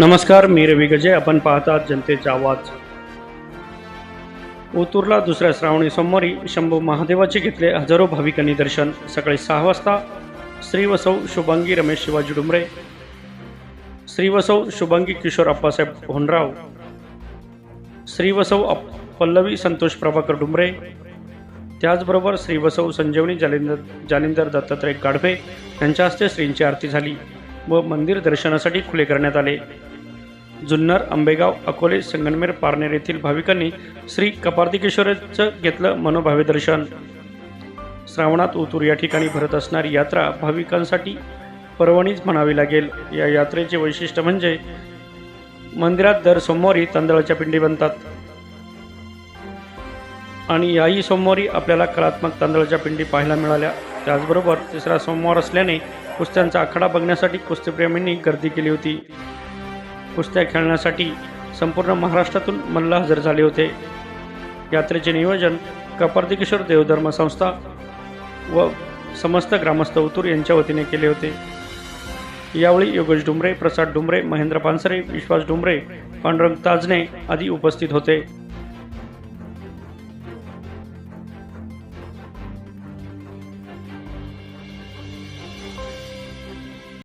नमस्कार मी रवी गजे. आपण पाहतात जनतेचा आवाज. ओतूरला दुसऱ्या श्रावणी सोमवारी शंभू महादेवाचे घेतले हजारो भाविकांनी दर्शन. सकाळी सहा वाजता श्रीवसौ शुभांगी रमेश शिवाजी डुमरे श्रीवसौ शुभांगी किशोर अप्पासाहेब होनराव श्रीवसौ पल्लवी संतोष प्रभाकर डुमरे त्याचबरोबर श्रीवसौ संजीवनी जालिंदर जालिंदर दत्तात्रय गाढवे यांच्या हस्ते श्रींची आरती झाली व मंदिर दर्शनासाठी खुले करण्यात आले. जुन्नर आंबेगाव अकोले संगनमेर पारनेर येथील भाविकांनी श्री कपार्तिकेश्वराचं घेतलं मनोभावे दर्शन. श्रावणात ओतूर या ठिकाणी भरत असणारी यात्रा भाविकांसाठी पर्वणीच म्हणावी लागेल. या यात्रेचे वैशिष्ट्य म्हणजे मंदिरात दर सोमवारी तांदळाच्या पिंडी बनतात. आणि याही सोमवारी आपल्याला कलात्मक तांदळाच्या पिंडी पाहायला मिळाल्या. त्याचबरोबर तिसरा सोमवार असल्याने कुस्त्यांचा आखाडा बघण्यासाठी कुस्तीप्रेमींनी गर्दी केली होती. कुस्त्या खेळण्यासाठी संपूर्ण महाराष्ट्रातून मल्ल हजर झाले होते. यात्रेचे नियोजन कपार्तिकेश्वर देवधर्म संस्था व समस्त ग्रामस्थ उतूर यांच्या वतीने केले होते. यावेळी योगेश डुमरे प्रसाद डुमरे महेंद्र पानसरे विश्वास डुमरे पांडुरंग ताजने आदी उपस्थित होते.